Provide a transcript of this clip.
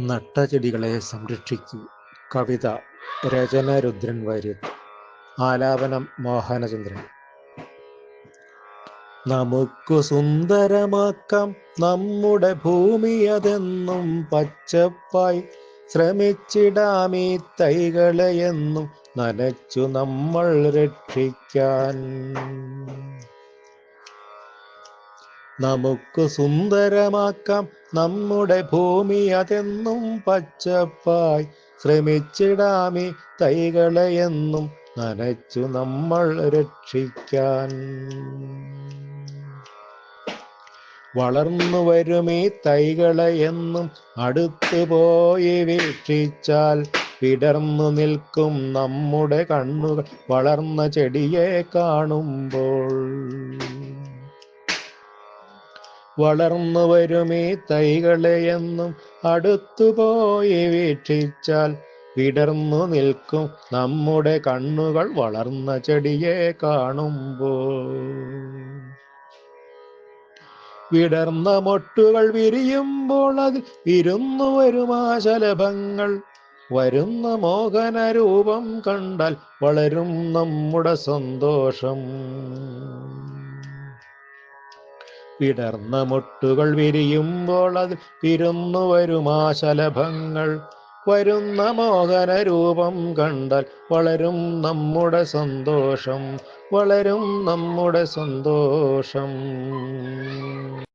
നട്ട ചെടികളെ സംരക്ഷിക്കൂ. കവിത രചന രുദ്രൻ വാര്യർ. ആലാപനം മോഹനചന്ദ്രൻ. നമുക്ക് സുന്ദരമാക്കാം. നമ്മുടെ ഭൂമി അതെന്നും പച്ചപ്പായി ശ്രമിച്ചിടാമീ തൈകളെ എന്നും നനച്ചു നമ്മൾ രക്ഷിക്കാൻ. നമുക്ക് സുന്ദരമാക്കാം നമ്മുടെ ഭൂമി അതെന്നും പച്ചപ്പായി. ശ്രമിച്ചിടാമി തൈകളെ എന്നും നനച്ചു നമ്മൾ രക്ഷിക്കാൻ. വളർന്നു വരുമീ തൈകളെ എന്നും അടുത്തു പോയി വീക്ഷിച്ചാൽ വിടർന്നു നിൽക്കും നമ്മുടെ കണ്ണുകൾ. വളർന്ന ചെടിയെ കാണുമ്പോൾ വളർന്നു വരുമീ തൈകളെ എന്നും അടുത്തുപോയി വീക്ഷിച്ചാൽ വിടർന്നു നിൽക്കും നമ്മുടെ കണ്ണുകൾ വളർന്ന ചെടിയെ കാണുമ്പോൾ. വിടർന്ന മൊട്ടുകൾ വിരിയുമ്പോൾ അതിൽ വിരുന്നു വരുമാശലഭങ്ങൾ വരുന്ന മോഹന രൂപം കണ്ടാൽ വളരും നമ്മുടെ സന്തോഷം. വിടർന്ന മുട്ടുകൾ വിരിയുമ്പോൾ അത് വിരുന്നു വരുമാശലഭങ്ങൾ വരുന്ന മോഹന രൂപം കണ്ടാൽ വളരും നമ്മുടെ സന്തോഷം വളരും നമ്മുടെ സന്തോഷം.